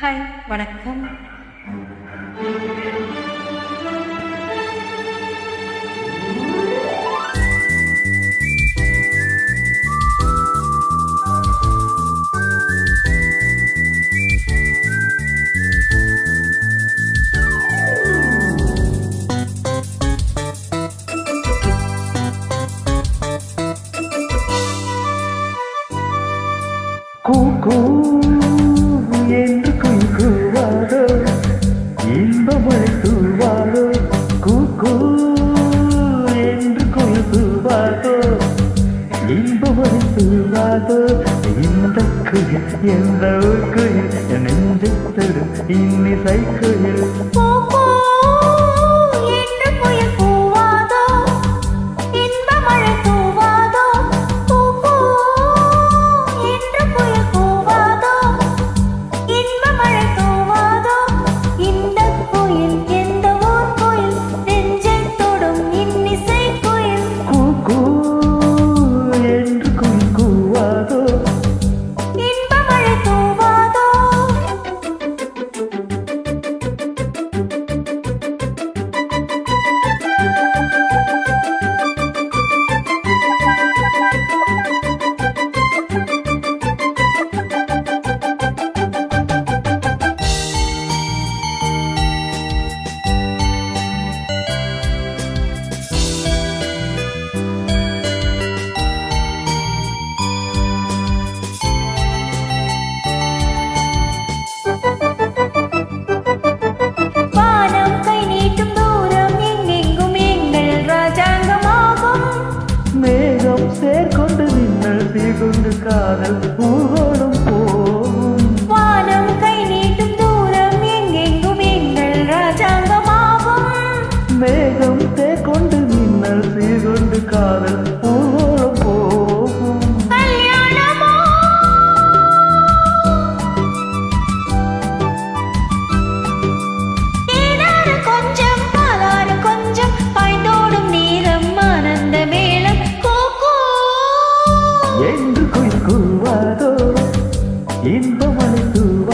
Hi வணக்கம் கூக்கூ என்று இன்பமழை தூவாதோ கூக்கூ என்று குயில் கூவாதோ இந்த குயில் எந்த குயில் என் தரும் இன்னிசை குயில். மேகம் சேர்கொண்டு மின்னல் சீர்கொண்டு காதல் ஊர்வலம் போகும். வானம் கை நீட்டும் தூரம் எங்கெங்கும் எங்கள் ராஜாங்கமாகும். மேகம் தேர்கொண்டு மின்னல் சீர்கொண்டு காதல்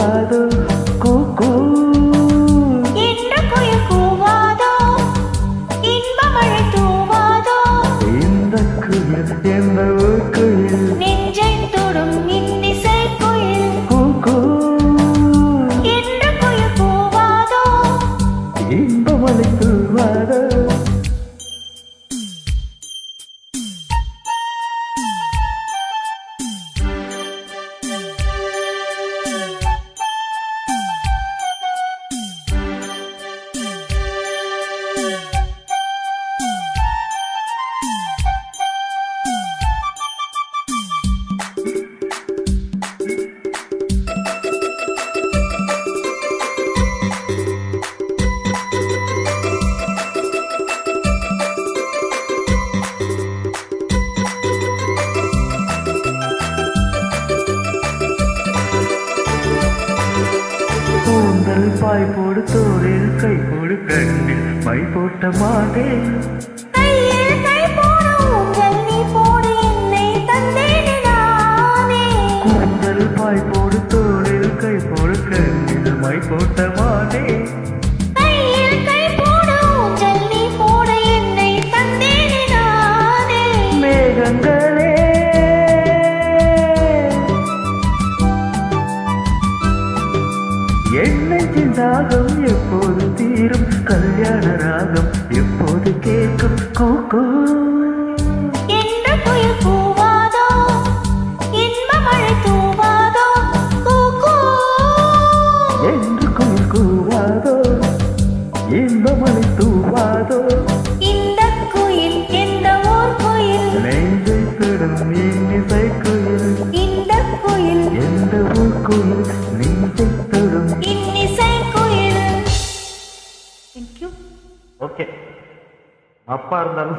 ಕಾದು கூந்தல் பாய் போடு தோளில் கை போடு கண்ணில் மை போட்ட மாட்டேன் கூந்தல் பாய் போடு தோளில் கை போடு கண்ணில் மை போட்ட தாகம் எப்போது தீரும் கல்யாண ராகம் எப்போது கேட்கும் கூக்கூ குயில்